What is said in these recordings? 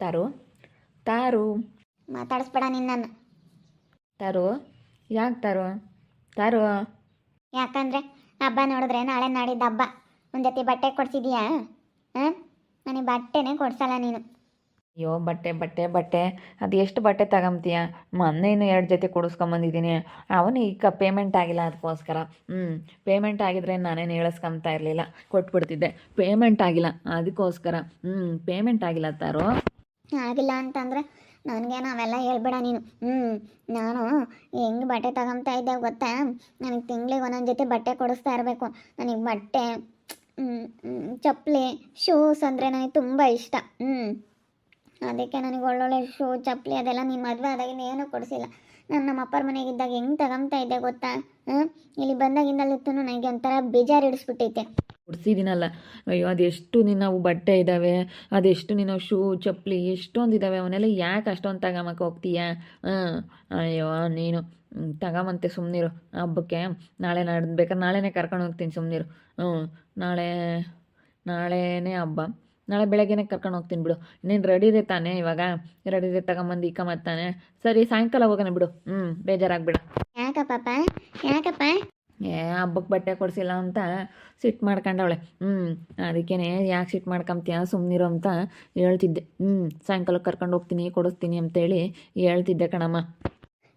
ತಾರು? ತಾರು. ಮಾತಾಡಿಸ್ಬೇಡ ನಿನ್ನನ್ನು. ತಾರು? ಯಾಕೆ ತಾರು? ತಾರು? ಯಾಕಂದ್ರೆ ಹಬ್ಬ ನೋಡಿದ್ರೆ ನಾಳೆ ನಾಡಿದ್ದು ಹಬ್ಬ. ಒಂದು ಜೊತೆ ಬಟ್ಟೆ ಕೊಡ್ಸಿದೀಯಾ? ಹಾಂ? ನನಗೆ ಬಟ್ಟೆನೇ ಕೊಡ್ಸಲ್ಲ ನೀನು. ಅಯ್ಯೋ ಬಟ್ಟೆ ಬಟ್ಟೆ ಬಟ್ಟೆ. ಅದು ಎಷ್ಟು ಬಟ್ಟೆ ತಗೊಂಬ್ತೀಯ? ಮೊನ್ನೆ ಇನ್ನು ಎರಡು ಜೊತೆ ಕೊಡಿಸ್ಕೊಂಬಂದಿದ್ದೀನಿ. ಅವನು ಈಗ ಪೇಮೆಂಟ್ ಆಗಿಲ್ಲ ಅದಕ್ಕೋಸ್ಕರ ಹ್ಞೂ ಪೇಮೆಂಟ್ ಆಗಿದ್ರೆ ನಾನೇನು ಹೇಳಿಸ್ಕೊಂತ ಇರಲಿಲ್ಲ. ಕೊಟ್ಬಿಡ್ತಿದ್ದೆ. ಪೇಮೆಂಟ್ ಆಗಿಲ್ಲ. ಅದಕ್ಕೋಸ್ಕರ ಹ್ಞೂ ಪೇಮೆಂಟ್ ಆಗಿಲ್ಲ ತಾರು. ಆಗಿಲ್ಲ ಅಂತಂದ್ರೆ ನನಗೆ ನಾವೆಲ್ಲ ಹೇಳ್ಬೇಡ ನೀನು. ಹ್ಞೂ ನಾನು ಹೆಂಗೆ ಬಟ್ಟೆ ತಗೊಂತಾ ಇದ್ದೆ ಗೊತ್ತಾ? ನನಗೆ ತಿಂಗಳಿಗೆ ಒಂದೊಂದು ಜೊತೆ ಬಟ್ಟೆ ಕೊಡಿಸ್ತಾ ಇರಬೇಕು. ನನಗೆ ಬಟ್ಟೆ ಚಪ್ಪಲಿ ಶೂಸ್ ಅಂದರೆ ನನಗೆ ತುಂಬ ಇಷ್ಟ. ಹ್ಞೂ ಅದಕ್ಕೆ ನನಗೆ ಒಳ್ಳೊಳ್ಳೆ ಶೂ ಚಪ್ಪಲಿ ಅದೆಲ್ಲ ನೀನು ಮದುವೆ ಆದಾಗ ಏನೂ ಕೊಡಿಸಿಲ್ಲ. ನಾನು ನಮ್ಮ ಅಪ್ಪರ ಮನೆಗಿದ್ದಾಗ ಹೆಂಗೆ ತಗೊಂತಾ ಇದ್ದೆ ಗೊತ್ತಾ? ಹ್ಞೂ ಇಲ್ಲಿ ಬಂದಾಗಿಂದಲ್ಲಿತ್ತು ನನಗೆ ಒಂಥರ ಬೇಜಾರು ಹಿಡಿಸ್ಬಿಟ್ಟೈತೆ. ಕೊಡ್ಸಿದ್ದೀನಲ್ಲ ಅಯ್ಯೋ, ಅದೆಷ್ಟು ನಿನ್ನವು ಬಟ್ಟೆ ಇದ್ದಾವೆ ಅದೆಷ್ಟು ನಿನ್ನ ಶೂ, ಚಪ್ಪಲಿ, ಎಷ್ಟೊಂದು ಇದ್ದಾವೆ ಅವನ್ನೆಲ್ಲ ಯಾಕೆ ಅಷ್ಟೊಂದು ತಗೊಂಬಕ್ಕೆ ಹೋಗ್ತೀಯಾ? ಅಯ್ಯೋ, ನೀನು ತಗೊಂಬಂತೆ ಸುಮ್ಮನಿರು ಹಬ್ಬಕ್ಕೆ ನಾಳೆ ನಾಡ್ದು ಬೇಕಾದ್ರೆ ನಾಳೆನೇ ಕರ್ಕೊಂಡು ಹೋಗ್ತೀನಿ ಸುಮ್ಮನಿರು ಹ್ಞೂ, ನಾಳೆ, ನಾಳೆನೇ ಹಬ್ಬ. ನಾಳೆ ಬೆಳಗ್ಗೆನೇ ಕರ್ಕೊಂಡು ಹೋಗ್ತೀನಿ ಬಿಡು. ನೀನು ರೆಡಿ ಇದೆ ತಾನೇ ಇವಾಗ? ರೆಡಿ ಇದೆ ತಗೊಂಬಂದು ಇಕ್ಕಮತ್ತಾನೆ ಸರಿ, ಸಾಯಂಕಾಲ ಹೋಗೋಣ ಬಿಡು. ಹ್ಞೂ ಬೇಜಾರಾಗ್ಬೇಡ. ಯಾಕಪ್ಪ ಯಾಕಪ್ಪ? ಏ ಹಬ್ಬಕ್ಕೆ ಬಟ್ಟೆ ಕೊಡಿಸಿಲ್ಲ ಅಂತ ಸಿಟ್ಟು ಮಾಡ್ಕೊಂಡವಳೆ. ಹ್ಞೂ ಅದಕ್ಕೇನೆ ಯಾಕೆ ಸಿಟ್ಟು ಮಾಡ್ಕೊಂತೀಯ ಸುಮ್ಮನಿರು ಅಂತ ಹೇಳ್ತಿದ್ದೆ. ಹ್ಞೂ ಸಾಯಂಕಾಲಕ್ಕೆ ಕರ್ಕೊಂಡು ಹೋಗ್ತೀನಿ, ಕೊಡಿಸ್ತೀನಿ ಅಂತೇಳಿ ಹೇಳ್ತಿದ್ದೆ ಕಣಮ್ಮ.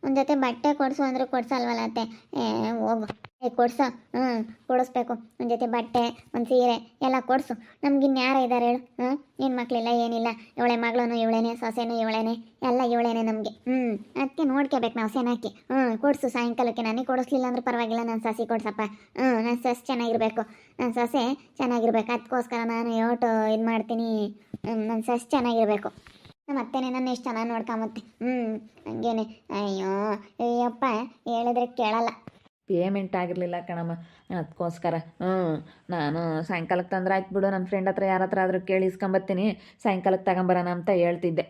ಒಂದು ಜೊತೆ ಬಟ್ಟೆ ಕೊಡಿಸು ಅಂದ್ರೆ ಕೊಡ್ಸಲ್ವಲ್ಲ ಅತ್ತೆ ಏ, ಹೋಗು. ಏ, ಕೊಡ್ಸು. ಹ್ಞೂ ಕೊಡಿಸ್ಬೇಕು. ಒಂದು ಜೊತೆ ಬಟ್ಟೆ, ಒಂದು ಸೀರೆ, ಎಲ್ಲ ಕೊಡಿಸು. ನಮ್ಗೆ ಯಾರು ಇದ್ದಾರೆ ಹೇಳು. ಹ್ಞೂ ಏನು ಮಕ್ಕಳಿಲ್ಲ ಏನಿಲ್ಲ. ಇವಳೆ ಮಗಳೂ ಇವಳೇನೆ, ಸೊಸೆನೂ, ಇವಳೇನೆ, ಎಲ್ಲ ಇವಳೇನೆ ನಮಗೆ. ಹ್ಞೂ ಅದಕ್ಕೆ ನೋಡ್ಕೋಬೇಕು ನಾವು ಸೆನಾಕಿ ಹ್ಞೂ ಕೊಡಿಸು. ಸಾಯಂಕಾಲಕ್ಕೆ ನನಗೆ ಕೊಡಿಸ್ಲಿಲ್ಲ ಅಂದ್ರೆ ಪರವಾಗಿಲ್ಲ ನನ್ನ ಸಸಿ ಕೊಡ್ಸಪ್ಪ. ಹ್ಞೂ ನನ್ನ ಸೊಸೆ ಚೆನ್ನಾಗಿರ್ಬೇಕು. ನನ್ನ ಸೊಸೆ ಚೆನ್ನಾಗಿರ್ಬೇಕು. ಅದಕ್ಕೋಸ್ಕರ ನಾನು ಯೋಟು ಇದು ಮಾಡ್ತೀನಿ ನನ್ನ ಸೊಸೆ ಚೆನ್ನಾಗಿರ್ಬೇಕು. ನಮ್ಮ ಅತ್ತೆನೇ ನನ್ನ ಎಷ್ಟು ಚೆನ್ನಾಗಿ ನೋಡ್ಕೊಂಬತ್ತೆ. ಹ್ಞೂ ಹಂಗೇನೆ. ಅಯ್ಯೋ ಅಯ್ಯಪ್ಪ ಹೇಳಿದ್ರೆ ಕೇಳಲ್ಲ. ಪೇಮೆಂಟ್ ಆಗಿರಲಿಲ್ಲ ಕಣಮ್ಮ. ಅದಕ್ಕೋಸ್ಕರ ಹ್ಞೂ ನಾನು ಸಾಯಂಕಾಲಕ್ಕೆ ತಂದ್ರೆ ಆಯ್ತು ಬಿಡು. ನನ್ನ ಫ್ರೆಂಡ್ ಹತ್ರ ಯಾರ ಹತ್ರ ಆದರೂ ಕೇಳಿ ಇಸ್ಕೊಂಬತ್ತೀನಿ ಸಾಯಂಕಾಲಕ್ಕೆ ತಗೊಂಬರೋಣ ಅಂತ ಹೇಳ್ತಿದ್ದೆ.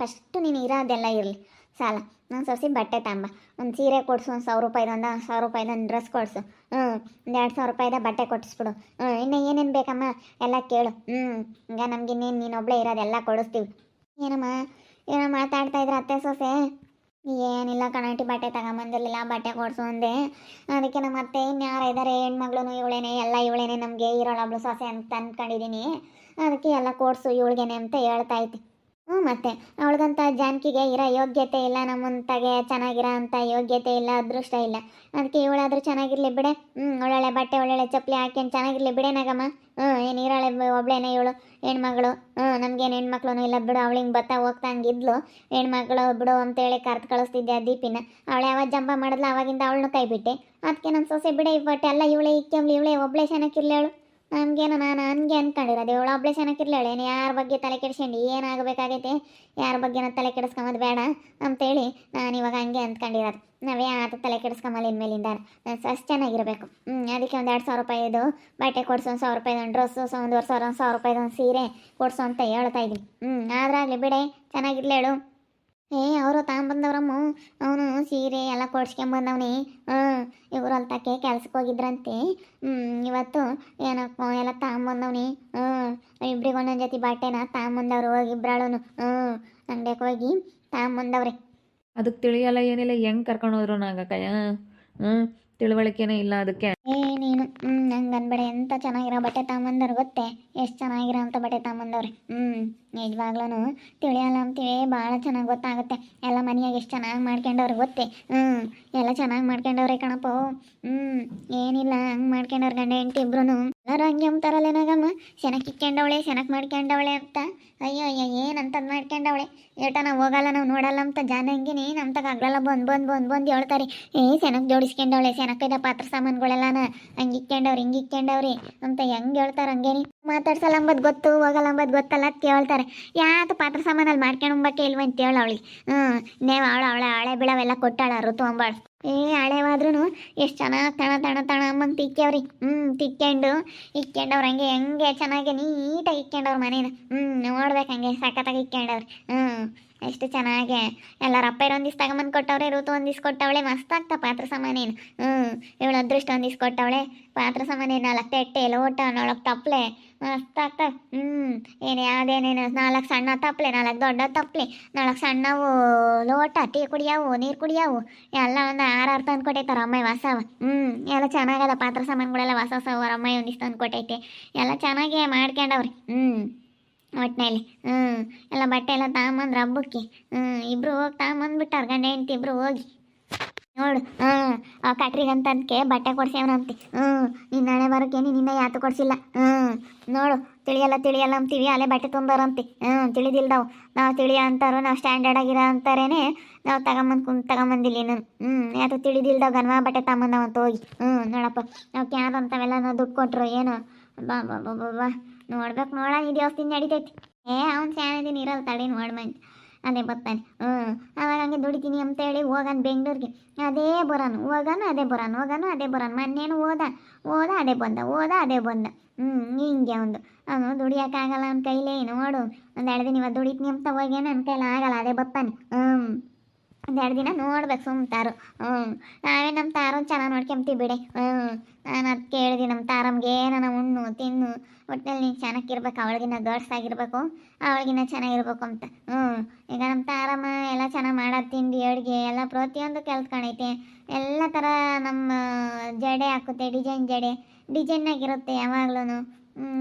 ಫಸ್ಟು ನೀನು ಇರೋದೆಲ್ಲ ಇರಲಿ. ಸಾಲ. ನಾನು ಸೊಸಿ ಬಟ್ಟೆ ತಗೊಂಬ. ಒಂದು ಸೀರೆ ಕೊಡಿಸು ಒಂದು ಸಾವಿರ ರೂಪಾಯಿದು ಒಂದು ಸಾವಿರ ರೂಪಾಯಿದು ಒಂದು ಡ್ರೆಸ್ ಕೊಡಿಸು. ಹ್ಞೂ ಒಂದು ಎರಡು ಸಾವಿರ ರೂಪಾಯಿದ ಬಟ್ಟೆ ಕೊಡಿಸ್ಬಿಡು ಹ್ಞೂ ಇನ್ನು ಏನೇನು ಬೇಕಮ್ಮ? ಎಲ್ಲ ಕೇಳು. ಹ್ಞೂ ಈಗ ನಮಗೆ ಇನ್ನೇನು ನೀನೊಬ್ಬಳೇ ಇರೋದೆಲ್ಲ ಕೊಡಿಸ್ತೀವಿ. ಏನಮ್ಮ? ಏನೋ ಮಾತಾಡ್ತಾ ಇದ್ರೆ ಅತ್ತೆ ಸೊಸೆ? ಏನಿಲ್ಲ ಕಣಾಟಿ ಬಟ್ಟೆ ತಗೊಂಬಂದಿರಲಿಲ್ಲ, ಬಟ್ಟೆ ಕೊಡಿಸು ಅಂದೆ. ಅದಕ್ಕೆ ನಮ್ಮ ಅತ್ತೆ ಇನ್ಯಾರ ಇದ್ದಾರೆ ಹೆಣ್ಮಗ್ಳು ಇವಳೇನೆ, ಎಲ್ಲ ಇವಳೇನೆ ನಮಗೆ, ಇರೋಳೊಬ್ಳು ಸೊಸೆ ಅಂತ ಅಂದ್ಕೊಂಡಿದ್ದೀನಿ ಅದಕ್ಕೆ ಎಲ್ಲ ಕೊಡಿಸು ಇವಳಿಗೇನೆ ಅಂತ ಹೇಳ್ತಾ ಐತಿ ಹ್ಞೂ ಮತ್ತೆ, ಅವಳಿಗಂತ ಜಾನಕಿಗೆ ಇರೋ ಯೋಗ್ಯತೆ ಇಲ್ಲ ನಮ್ಮಂತಾಗೆ ಚೆನ್ನಾಗಿರೋ ಅಂಥ ಯೋಗ್ಯತೆ ಇಲ್ಲ, ಅದೃಷ್ಟ ಇಲ್ಲ. ಅದಕ್ಕೆ ಇವಳಾದ್ರೂ ಚೆನ್ನಾಗಿರಲಿ ಬಿಡೆ. ಹ್ಞೂ, ಒಳ್ಳೊಳ್ಳೆ ಬಟ್ಟೆ, ಒಳ್ಳೊಳ್ಳೆ ಚಪ್ಪಲಿ ಹಾಕ್ಯಂಡು ಚೆನ್ನಾಗಿರಲಿ ಬಿಡೆ ನಗಮ್ಮ. ಹ್ಞೂ, ಏನು ಇರಾಳೆ ಒಬ್ಳೇನೆ ಇವಳು, ಹೆಣ್ಮಗಳು. ಹ್ಞೂ, ನಮಗೇನು ಹೆಣ್ಮಕ್ಳು ಇಲ್ಲ ಬಿಡು, ಅವಳು ಹಿಂಗೆ ಬತ್ತಾ ಹೋಗ್ತಾ ಹಂಗಿದ್ಲು. ಹೆಣ್ಮಗಳು ಬಿಡು ಅಂತೇಳಿ ಕರ್ದು ಕಳಿಸ್ತಿದ್ದೆ ಆ ದೀಪಿನ. ಅವಳು ಯಾವಾಗ ಜಂಪ ಮಾಡಿದ್ಲು, ಅವಾಗಿಂದ ಅವಳನ್ನು ಕೈ ಬಿಟ್ಟೆ ಅದಕ್ಕೆ ನನ್ನ ಸೊಸೆ ಬಿಡೆ ಬಟ್ಟೆ ಎಲ್ಲ ಇವಳೇ ಇಕ್ಕಂಬ್ಲಿ ಇವಳೇ ಒಬ್ಳೆ ಚೆನ್ನಾಗಿರ್ಲಿ ಅವಳು. ನಮಗೇನು ನಾನು ಹಂಗೆ ಅಂದ್ಕೊಂಡಿರೋದು ಇವಳು ಒಬ್ಳೆ ಚೆನ್ನಾಗಿರ್ಲೇಳು ಏನು ಯಾರ ಬಗ್ಗೆ ತಲೆ ಕೆಡಿಸ್ಕೊಂಡು? ಏನಾಗಬೇಕಾಗೈತೆ? ಯಾರ ಬಗ್ಗೆ ತಲೆ ಕೆಡಿಸ್ಕೊಂಬದು ಬೇಡ ಅಂತೇಳಿ ನಾನು ಇವಾಗ ಹಂಗೆ ಅಂದ್ಕೊಂಡಿರೋದು ನಾವೇ ಆತ ತಲೆ ಕೆಡಿಸ್ಕೊಂಬಲ್ಲ ಇನ್ಮೇಲಿಂದ. ನಾನು ಅಷ್ಟು ಚೆನ್ನಾಗಿರಬೇಕು. ಹ್ಞೂ ಅದಕ್ಕೆ ಒಂದು ಎರಡು ಸಾವಿರ ರೂಪಾಯಿದು ಬಟ್ಟೆ ಕೊಡಿಸು, ಒಂದು ಸಾವಿರ ರೂಪಾಯಿದು ಒಂದು ಡ್ರೆಸ್ಸು ಒಂದುವರೆ ಸಾವಿರ ಒಂದು ಸಾವಿರ ರೂಪಾಯಿದು ಒಂದು ಸೀರೆ ಕೊಡಿಸು ಅಂತ ಹೇಳ್ತಾ ಇದ್ದೀನಿ. ಹ್ಞೂ ಆದ್ರಾಗಲಿ ಬಿಡೆ ಚೆನ್ನಾಗಿರ್ಲೇಳು ಏ, ಅವರು ತಗೊಂಬಂದವ್ರಮ್ಮ ಅವನು ಸೀರೆ ಎಲ್ಲ ಕೊಡ್ಸ್ಕೊಂಬಂದವನಿ. ಹ್ಞೂ ಇವರು ಅಲ್ತಕ್ಕೆ ಕೆಲ್ಸಕ್ಕೆ ಹೋಗಿದ್ರಂತೆ. ಇವತ್ತು ಏನಪ್ಪ ಎಲ್ಲ ತಗೊಂಬಂದವನಿ ಹ್ಞೂ ಇಬ್ರಿಗೆ ಒಂದೊಂದು ಜೊತೆ ಬಟ್ಟೆನ ತಗೊಂಬಂದವ್ರು ಹೋಗಿ ಇಬ್ರಾಳು ಹ್ಞೂ ಅಂಗಡಿಗೆ ಹೋಗಿ ತಗೊಂಬಂದವ್ರೆ ಅದಕ್ಕೆ ತಿಳಿಯಲ್ಲ ಏನಿಲ್ಲ, ಹೆಂಗೆ ಕರ್ಕೊಂಡು ಹೋದ್ರು ನಾಗಕ್ಕಯ್ಯ? ಹ್ಞೂ ತಿಳುವಳಿಕೆನೇ ಇಲ್ಲ ಅದಕ್ಕೆ. ಏ, ನೀನು ಹ್ಞೂ ನಂಗೆ ಎಂತ ಚೆನ್ನಾಗಿರೋ ಬಟ್ಟೆ ತಗೊಂಬಂದವ್ರು ಗೊತ್ತೇ? ಎಷ್ಟು ಚೆನ್ನಾಗಿರೋ ಅಂತ ಬಟ್ಟೆ ತಗೊಂಬಂದವ್ರೆ. ಹ್ಮ್ ನಿಜವಾಗ್ಲೂ ತಿಳಿಯಲ್ಲ ಅಂತೀವಿ, ಭಾಳ ಚೆನ್ನಾಗಿ ಗೊತ್ತಾಗುತ್ತೆ. ಎಲ್ಲ ಮನೆಯಾಗ ಎಷ್ಟು ಚೆನ್ನಾಗಿ ಮಾಡ್ಕೊಂಡವ್ರೆ ಗೊತ್ತೇ? ಹ್ಮ್, ಎಲ್ಲ ಚೆನ್ನಾಗಿ ಮಾಡ್ಕೊಂಡವ್ರೆ ಕಣಪ್ಪ. ಹ್ಮ್, ಏನಿಲ್ಲ, ಹಂಗೆ ಮಾಡ್ಕೊಂಡವ್ರು ಗಂಡ ಹೆಂಡತಿ ಇಬ್ರು ಎಲ್ಲರೂ ಹಂಗೆ ಅಂತಾರಲ್ಲ ಏನಾಗಮ್ಮ ಚೆನ್ನಾಗಿ ಇಕ್ಕೊಂಡವಳೆ ಚೆನ್ನಾಗಿ ಮಾಡ್ಕೊಂಡವಳೆ ಅಂತ. ಅಯ್ಯೋ ಅಯ್ಯೋ, ಏನಂತದ್ ಮಾಡ್ಕೊಂಡವಳೆ? ಏಟ, ನಾವು ಹೋಗಲ್ಲ, ನಾವು ನೋಡಲ್ಲ ಅಂತ ಜಾನ ಹಂಗಿನಿ ನಮ್ಮ ತಗ ಆಗ್ಲಲ್ಲ ಬಂದ್ ಬಂದ್, ಬಂದು ಬಂದು ಹೇಳ್ತಾರೆ. ಏ ಚೆನ್ನಾಗಿ ಜೋಡಿಸ್ಕೊಂಡವಳೆ ಚೆನ್ನಾಗೈದ ಪಾತ್ರ ಸಾಮಾನುಗಳೆಲ್ಲನ? ಹಂಗೆ ಇಕ್ಕೊಂಡವ್ರಿ, ಹಿಂಗೆ ಇಕ್ಕೊಂಡವ್ರಿ ಅಂತ ಹೆಂಗೆ ಹೇಳ್ತಾರೆ ಹಂಗೇನಿ? ಮಾತಾಡ್ಸಲ್ಲ ಅಂಬದ್ ಗೊತ್ತು, ಹೋಗಲ್ಲ ಅಂಬದ್ ಗೊತ್ತಲ್ಲ ಅಂತ ಕೇಳ್ತಾರೆ. ಯಾತ ಪಾತ್ರ ಸಾಮಾನಲ್ಲಿ ಮಾಡ್ಕೊಂಬಕ್ಕೆ ಇಲ್ವ ಅಂತ ಹೇಳ ಅವಳಿಗೆ. ಹ್ಞೂ ನೇವ್ ಅವಳ ಅವಳ ಹಳೆ ಬಿಳವೆಲ್ಲ ಕೊಟ್ಟಾಳ ಋತು ಏ ಹಳೆವಾದ್ರೂ ಎಷ್ಟು ಚೆನ್ನಾಗಿ ತಣ ತಣ ತಣ ಅಮ್ಮಂಗೆ ತಿಕ್ಕವ್ರಿ. ಹ್ಞೂ ತಿಕ್ಕೊಂಡು, ಇಕ್ಕೊಂಡವ್ರು ಹಂಗೆ, ಹೆಂಗೆ ಚೆನ್ನಾಗಿ ನೀಟಾಗಿ ಇಕ್ಕೊಂಡವ್ರು ಮನೇನ. ಹ್ಞೂ ನೋಡ್ಬೇಕು ಹಂಗೆ, ಸಖತ್ತಾಗಿ ಇಕ್ಕೊಂಡವ್ರು. ಹ್ಞೂ ಎಷ್ಟು ಚೆನ್ನಾಗೆ. ಎಲ್ಲರ ಅಪ್ಪ ಒಂದಿಸ್ ತಗೊಂಬಂದು ಕೊಟ್ಟವ್ರೆ ಋತು ಒಂದಿಸ್ ಕೊಟ್ಟವಳೆ ಮಸ್ತ್ ಆಗ್ತಾ ಪಾತ್ರ ಸಾಮಾನೇನು. ಹ್ಞೂ ಇವಳು ಅದೃಷ್ಟ ಒಂದಿಸ್ ಕೊಟ್ಟವಳೆ, ಪಾತ್ರ ಸಾಮಾನೇನು, ನಾಲ್ಕು ತಟ್ಟೆ ಲೋಟ ನಾಲ್ಕು ತಪ್ಪಲೆ ಆಗ್ತವೆ ಹ್ಞೂ ಏನು ಯಾವುದೇನೇನು ನಾಲ್ಕು ಸಣ್ಣ ತಪ್ಪಲೆ ನಾಲ್ಕು ದೊಡ್ಡ ತಪ್ಪಲೆ ನಾಲ್ಕು ಸಣ್ಣವು ಲೋಟ, ಟೀ ಕುಡಿಯವು, ನೀರು ಕುಡಿಯಾವು. ಎಲ್ಲ ಒಂದು ಆರಾರು ತಂದು ಕೊಟ್ಟೈತಾರ ಅಮ್ಮ ಹೊಸವ ಹ್ಞೂ ಎಲ್ಲ ಚೆನ್ನಾಗಲ್ಲ ಪಾತ್ರ ಸಾಮಾನುಗಳೆಲ್ಲ ಹೊಸ ಹೊಸ ಅವ್ರ ಅಮ್ಮಾಯಿ ಒಂದಿಷ್ಟು ತಂದು ಕೊಟ್ಟೈತೆ. ಎಲ್ಲ ಚೆನ್ನಾಗಿ ಮಾಡ್ಕೊಂಡವ್ರಿ ಹ್ಞೂ ಒಟ್ಟಿನಲ್ಲಿ ಹ್ಞೂ ಎಲ್ಲ ಬಟ್ಟೆ ಎಲ್ಲ ತಗೊಂಬಂದ್ರೆ ಹಬ್ಬಕ್ಕೆ. ಹ್ಞೂ ಇಬ್ಬರು ಹೋಗಿ ತಗೊಂಬಂದ್ಬಿಟ್ಟಾರ ಗಂಡ ಹೆಂಡ್ತಿ ಇಬ್ಬರು ಹೋಗಿ. ನೋಡು ಹಾಂ ಆ ಕಟ್ರಿಗಂತಂದ್ಕೆ ಬಟ್ಟೆ ಕೊಡ್ಸ್ಯಾವನಂತೆ ಹ್ಞೂ ನಿನ್ನ ನಾಳೆ ಬರೋಕೆ ನಿನ್ನ ಯಾತು ಕೊಡ್ಸಿಲ್ಲ. ಹ್ಞೂ ನೋಡು, ತಿಳಿಯಲ್ಲ ತಿಳಿಯಲ್ಲ ಅಂತೀವಿ, ಅಲ್ಲೇ ಬಟ್ಟೆ ತುಂಬಾರಂತೆ ಹ್ಞೂ ತಿಳಿದಿಲ್ದಾವ್. ನಾವು ತಿಳಿಯ ಅಂತಾರೋ, ನಾವು ಸ್ಟ್ಯಾಂಡರ್ಡ್ ಆಗಿರ ಅಂತಾರೇನೆ ನಾವು ತಗೊಂಬಂದ್ ಕುಂತ್ ತಗೊಂಬಂದಿಲ್ಲ ನಾನು ಹ್ಞೂ ಯಾತು ತಿಳಿದಿಲ್ದಾವ್ ಗನ್ವಾ ಬಟ್ಟೆ ತಗೊಂಬಂದವಂತ ಹೋಗಿ. ಹ್ಞೂ ನೋಡಪ್ಪ, ನಾವು ಕ್ಯಾಬ್ ಅಂತವೆಲ್ಲ ನಾವು ದುಡ್ಡು ಕೊಟ್ರು, ಏನು? ಬಾ ಬಾ ಬಾ ಬಾ ನೋಡ್ಬೇಕು ನೋಡ ಈ ದೇವಸ್ಥಾನ ನಡಿತೈತಿ. ಏ, ಅವ್ನು ಇದೀನಿ ಇರಲ್ಲ ತಡಿ ನೋಡ್ಮಂತ ಅದೇ ಬರ್ತಾನೆ. ಹ್ಞೂ ಅವಾಗ ಹಂಗೆ ದುಡಿತೀನಿ ಅಂತ ಹೇಳಿ ಹೋಗಾನ ಬೆಂಗಳೂರಿಗೆ. ಅದೇ ಬರೋನು, ಹೋಗಾನು, ಅದೇ ಬರೋನು, ಹೋಗಾನು, ಅದೇ ಬರೋನು, ಮೊನ್ನೇನು ಹೋದ ಹೋದ, ಅದೇ ಬಂದ, ಹೋದ, ಅದೇ ಬಂದ. ಹ್ಞೂ ಹಿಂಗೆ ಒಂದು. ಅವನು ದುಡಿಯೋಕ್ಕಾಗಲ್ಲ ಅವ್ನ ಕೈಲೇ, ನೋಡು, ಒಂದು ಎರಡು ದಿನ ಇವತ್ತು ದುಡಿತೀನಿ ಅಂತ ಹೋಗಿ ನನ್ನ ಕೈಲಿ ಆಗಲ್ಲ, ಅದೇ ಬರ್ತಾನೆ. ಹ್ಞೂ ಒಂದೆರಡು ದಿನ ನೋಡ್ಬೇಕು ಸುಮ್ ತಾರು. ಹ್ಞೂ ನಾವೇ ನಮ್ಮ ತಾರು ಚೆನ್ನಾಗಿ ನೋಡ್ಕೊಂತೀವಿ ಬಿಡಿ. ಹ್ಞೂ ನಾನು ಅದು ಕೇಳಿದೆ ನಮ್ಮ ತಾರಮ್ಗೆ ನನ್ನ ಉಣ್ಣು, ತಿನ್ನು. ಒಟ್ಟಿನಲ್ಲಿ ನೀನು ಚೆನ್ನಾಗಿರ್ಬೇಕು, ಅವಳಿಗಿನ್ನ ಗರ್ಡ್ಸಾಗಿರ್ಬೇಕು ಅವಳಿಗಿನ್ನ ಚೆನ್ನಾಗಿರ್ಬೇಕು ಅಂತ. ಹ್ಞೂ ಈಗ ನಮ್ಮ ತಾರಮ್ಮ ಎಲ್ಲ ಚೆನ್ನಾಗಿ ಮಾಡೋದು ತಿಂಡಿ, ಅಡುಗೆ, ಎಲ್ಲ ಪ್ರತಿಯೊಂದು ಕೆಲಸ ಎಲ್ಲ ಥರ ನಮ್ಮ ಜಡೆ ಹಾಕುತ್ತೆ ಡಿಸೈನ್ ಜಡೆ. ಡಿಸೈನ್ನಾಗಿರುತ್ತೆ ಯಾವಾಗ್ಲೂ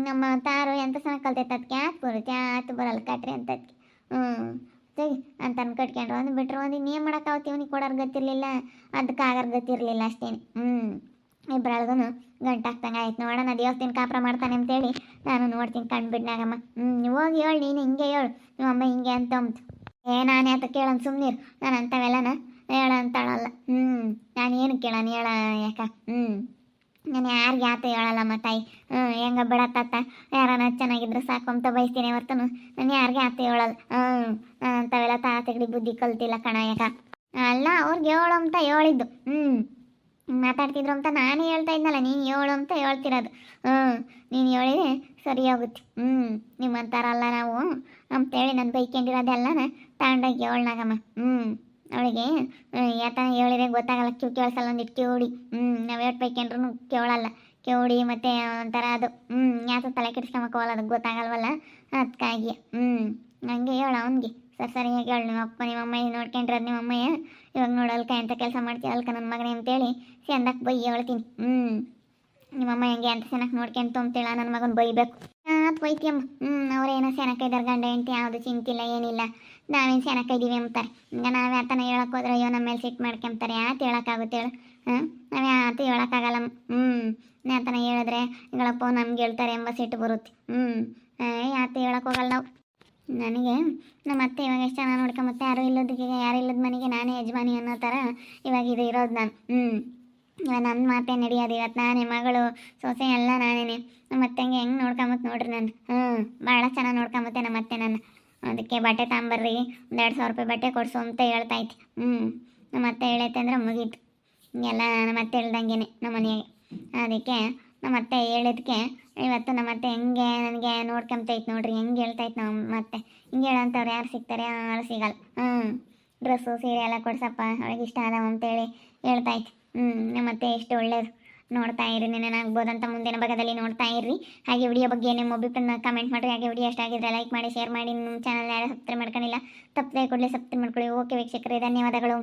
ನಮ್ಮ ತಾರು ಎಂತ ಚೆನ್ನಾಗಿ ಕಲ್ತೈತೆ ಅದಕ್ಕೆ ಯಾಕೆ ಬರುತ್ತೆ, ಆತು ಬರಲ್ಲ ಕಟ್ರಿ ಅಂತದ್ಕೆ. ಹ್ಞೂ ತೆಗಿ ಅಂತ ಕಟ್ಕೊಂಡ್ರು. ಒಂದು ಬಿಟ್ರು. ಒಂದು ಇನ್ನೇನು ಮಾಡೋಕ್ಕಾವತ್ತು ಇವನಿಗೆ ಕೊಡೋರು ಗೊತ್ತಿರಲಿಲ್ಲ. ಅದಕ್ಕೆ ಆಗಾರ ಗೊತ್ತಿರಲಿಲ್ಲ ಅಷ್ಟೇನೆ. ಹ್ಞೂ ಇಬ್ಬರಳ್ಗೂ ಗಂಟಾಗ್ತಂಗೆ ಆಯ್ತು. ನೋಡೋಣ ದೇವಸ್ಥಾನ ಕಾಪ್ರ ಮಾಡ್ತಾನೆ ಅಂತೇಳಿ ನಾನು ನೋಡ್ತೀನಿ ಕಣ್ಬಿಡ್ನಾಗಮ್ಮ ಹ್ಞೂ ಹೋಗಿ ಹೇಳು, ನೀನು ಹಿಂಗೆ ಹೇಳು. ನಿಮ್ಮಮ್ಮ ಹಿಂಗೆ ಅಂತ ಅಂತು ಏ, ನಾನು ಅಂತ ಕೇಳೋಣ ಸುಮ್ಮನಿರು ನಾನು ಅಂಥವೆಲ್ಲನ ಹೇಳ ಅಂತಾಳಲ್ಲ ಹ್ಞೂ ನಾನು ಏನು ಕೇಳೋಣ ಹೇಳ ಯಾಕ? ಹ್ಞೂ ನಾನು ಯಾರಿಗೆ ಆತ ಹೇಳಲ್ಲಮ್ಮ ತಾಯಿ? ಹ್ಞೂ ಹೆಂಗ ಬಿಡತ್ತ ಯಾರನ್ನ ಚೆನ್ನಾಗಿದ್ರೆ ಸಾಕು ಅಂತ ಬಯಸ್ತೀನಿ ಹೊರ್ತನು. ನಾನು ಯಾರಿಗೆ ಆತ ಹೇಳಲ್ಲ? ಹ್ಞೂ ಅಂಥವೆಲ್ಲ ತಾತಗಡಿ ಬುದ್ಧಿ ಕಲ್ತಿಲ್ಲ ಕಣ ಯಾಕ ಅಲ್ಲ, ಅವ್ರಿಗೆ ಹೇಳು ಅಂತ ಹೇಳಿದ್ದು. ಹ್ಞೂ ಮಾತಾಡ್ತಿದ್ರು ಅಂತ ನಾನೇ ಹೇಳ್ತಾ ಇದ್ನಲ್ಲ, ನೀನು ಹೇಳು ಅಂತ ಹೇಳ್ತಿರೋದು. ಹ್ಞೂ ನೀನು ಹೇಳಿದ್ರೆ ಸರಿ ಹೋಗುತ್ತೆ. ಹ್ಞೂ ನಿಮ್ಮಂತಾರಲ್ಲ ನಾವು. ಅಂತೇಳಿ ನಾನು ಬೈಕೊಂಡಿರೋದೆಲ್ಲನ ತಗೊಂಡೋಗಿ ಹೇಳ್ನಾಗಮ್ಮ ಹ್ಞೂ ಅವಳಿಗೆ ಯಾತನ ಹೇಳಿದ್ರೆ ಗೊತ್ತಾಗಲ್ಲ ಕಿವಿ ಕೇಳಿಸಲ್ಲ ಒಂದಿಟ್ಟು ಕಿವುಡಿ ಹ್ಞೂ ನಾವು ಎಷ್ಟು ಬೈಕೊಂಡ್ರು ಕೇಳಲ್ಲ. ಕಿವುಡಿ ಮತ್ತು ಒಂಥರ ಅದು ಹ್ಞೂ ಯಾತ ತಲೆ ಕೆಡಿಸ್ಕೊಂಬಕ್ಕೆ ಹೋಗಲ್ಲ ಅದಕ್ಕೆ ಗೊತ್ತಾಗಲ್ವಲ್ಲ. ಅದಕ್ಕಾಗಿ ಹ್ಞೂ ಹಂಗೆ ಹೇಳು ಅವನಿಗೆ. ಸರಿ ಸರಿಯಾಗಿ ಹೇಳು. ನಿಮ್ಮ ಅಪ್ಪ, ನಿಮ್ಮ ಅಮ್ಮ ನೋಡ್ಕೊಂಡ್ರದ್ ನಿಮ್ಮ ಅಮ್ಮಯ್ಯ. ಇವಾಗ ನೋಡಲ್ಕ ಎಂಥ ಕೆಲಸ ಮಾಡ್ತೀಯ ಅಲ್ಕ ನನ್ನ ಮಗನೇ ಅಂತೇಳಿ ಚಂದಕ್ಕೆ ಬೈ ಹೇಳ್ತೀನಿ. ಹ್ಞೂ ನಿಮ್ಮಮ್ಮ ಹೆಂಗೆ ಅಂತ ಚೆನ್ನಾಗಿ ನೋಡ್ಕೊಂತ ಅಂತೇಳ ನನ್ನ ಮಗನ ಬೈಬೇಕು. ಆತ್ ಬೈತಿಯಮ್ಮ ಹ್ಞೂ ಅವ್ರೇನೋ ಸೆನಕ ಇದ್ದಾರೆ ಗಂಡ ಹೆಂಡತಿ, ಯಾವುದು ಚಿಂತಿಲ್ಲ, ಏನಿಲ್ಲ. ನಾವೇನು ಸೆನಕ ಇದ್ದೀವಿ ಅಂತಾರೆ. ಈಗ ನಾವು ಯಾತನ ಹೇಳಕ್ ಹೋದ್ರೆ ಅಯ್ಯೋ ನಮ್ಮ ಮೇಲೆ ಸಿಟ್ಟು ಮಾಡ್ಕೊಂತಾರೆ. ಯಾತು ಹೇಳೋಕ್ಕಾಗುತ್ತೆ ಹೇಳು. ಹಾಂ? ನಾವು ಯಾತು ಹೇಳೋಕ್ಕಾಗಲ್ಲ ಹ್ಞೂ ಯಾತನ ಹೇಳಿದ್ರೆ ಗಳಪ್ಪ ನಮ್ಗೆ ಹೇಳ್ತಾರೆ ಎಂಬ ಸಿಟ್ಟು ಬರುತ್ತೆ. ಹ್ಞೂ ಯಾತು ಹೇಳಕ್ ಹೋಗಲ್ಲ ನಾವು. ನನಗೆ ನಮ್ಮ ಅತ್ತೆ ಇವಾಗ ಎಷ್ಟು ಚೆನ್ನಾಗಿ ನೋಡ್ಕೊಂಬತ್ತೆ. ಯಾರು ಇಲ್ಲದಕ್ಕೆ, ಯಾರು ಇಲ್ಲದ ಮನೆಗೆ ನಾನೇ ಯಜಮಾನಿ ಅನ್ನೋ ಥರ ಇವಾಗ ಇದು ಇರೋದು ನಾನು. ಹ್ಞೂ ನನ್ನ ಮಾತೇ ನಡೆಯೋದು. ಇವತ್ತು ನಾನೇ ಮಗಳು, ಸೊಸೆ ಎಲ್ಲ ನಾನೇನೆ. ನಮ್ಮ ಅತ್ತೆಂಗೆ ಹೆಂಗೆ ನೋಡ್ಕೊಂಬತ್ತೆ ನೋಡ್ರಿ ನಾನು? ಹ್ಞೂ ಭಾಳ ಚೆನ್ನಾಗಿ ನೋಡ್ಕೊಂಬತ್ತೆ ನಮ್ಮ ಅತ್ತೆ ನಾನು ಅದಕ್ಕೆ ಬಟ್ಟೆ ತಗೊಂಬರ್ರಿ ಒಂದು ಎರಡು ಸಾವಿರ ರೂಪಾಯಿ ಬಟ್ಟೆ ಕೊಡಿಸು ಅಂತ ಹೇಳ್ತಾ ಐತಿ ಹ್ಞೂ ನಮ್ಮ ಅತ್ತೆ ಹೇಳೈತೆ ಅಂದ್ರೆ ಮುಗೀತು. ಹಿಂಗೆಲ್ಲ ನಮ್ಮ ಅತ್ತೆ ಹೇಳ್ದಂಗೆ ನಮ್ಮ ಮನೆಯಾಗೆ. ಅದಕ್ಕೆ ನಮ್ಮ ಅತ್ತೆ ಹೇಳಿದ್ಕೆ, ಇವತ್ತು ನಮ್ಮ ಅತ್ತೆ ಹೆಂಗೆ ನನಗೆ ನೋಡ್ಕೊಂತೈತೆ ನೋಡ್ರಿ, ಹೆಂಗೆ ಹೇಳ್ತೈತೆ ನಮ್ಮ ಅತ್ತೆ. ಹಿಂಗೆ ಹೇಳೋಂಥವ್ರು ಯಾರು ಸಿಗ್ತಾರೆ ಯಾರು ಸಿಗಲ್ಲ. ಹ್ಞೂ ಡ್ರೆಸ್ಸು ಸೀರೆ ಎಲ್ಲ ಕೊಡ್ಸಪ್ಪ, ಅವಳಿಗೆ ಇಷ್ಟ ಅದಾವ ಅಂತೇಳಿ ಹೇಳ್ತೈತೆ ಹ್ಞೂ ಮತ್ತೆ ಎಷ್ಟು ಒಳ್ಳೇದು ನೋಡ್ತಾ ಇರಿ. ನೆನಾಗ್ಬೋದಂತ ಮುಂದಿನ ಭಾಗದಲ್ಲಿ ನೋಡ್ತಾ ಇರ್ರಿ ಹಾಗೆ ವಿಡಿಯೋ ಬಗ್ಗೆ ನಿಮ್ಮ ಅಭಿಪ್ರಾಯನ ಕಮೆಂಟ್ ಮಾಡಿರಿ. ಹಾಗೆ ವಿಡಿಯೋ ಆಗಿದ್ರೆ ಲೈಕ್ ಮಾಡಿ ಶೇರ್ ಮಾಡಿ. ನಿಮ್ಮ ಚಾನಲ್ ಯಾರು ಸಬ್ಸ್ಕ್ರೈಬ್ ಮಾಡ್ಕೊಂಡಿಲ್ಲ, ತಪ್ಪದೆ ಕೂಡಲೇ ಸಬ್ಸ್ಕ್ರೈಬ್ ಮಾಡ್ಕೊಳ್ಳಿ. ಓಕೆ ವೀಕ್ಷಕರೇ, ಧನ್ಯವಾದಗಳು.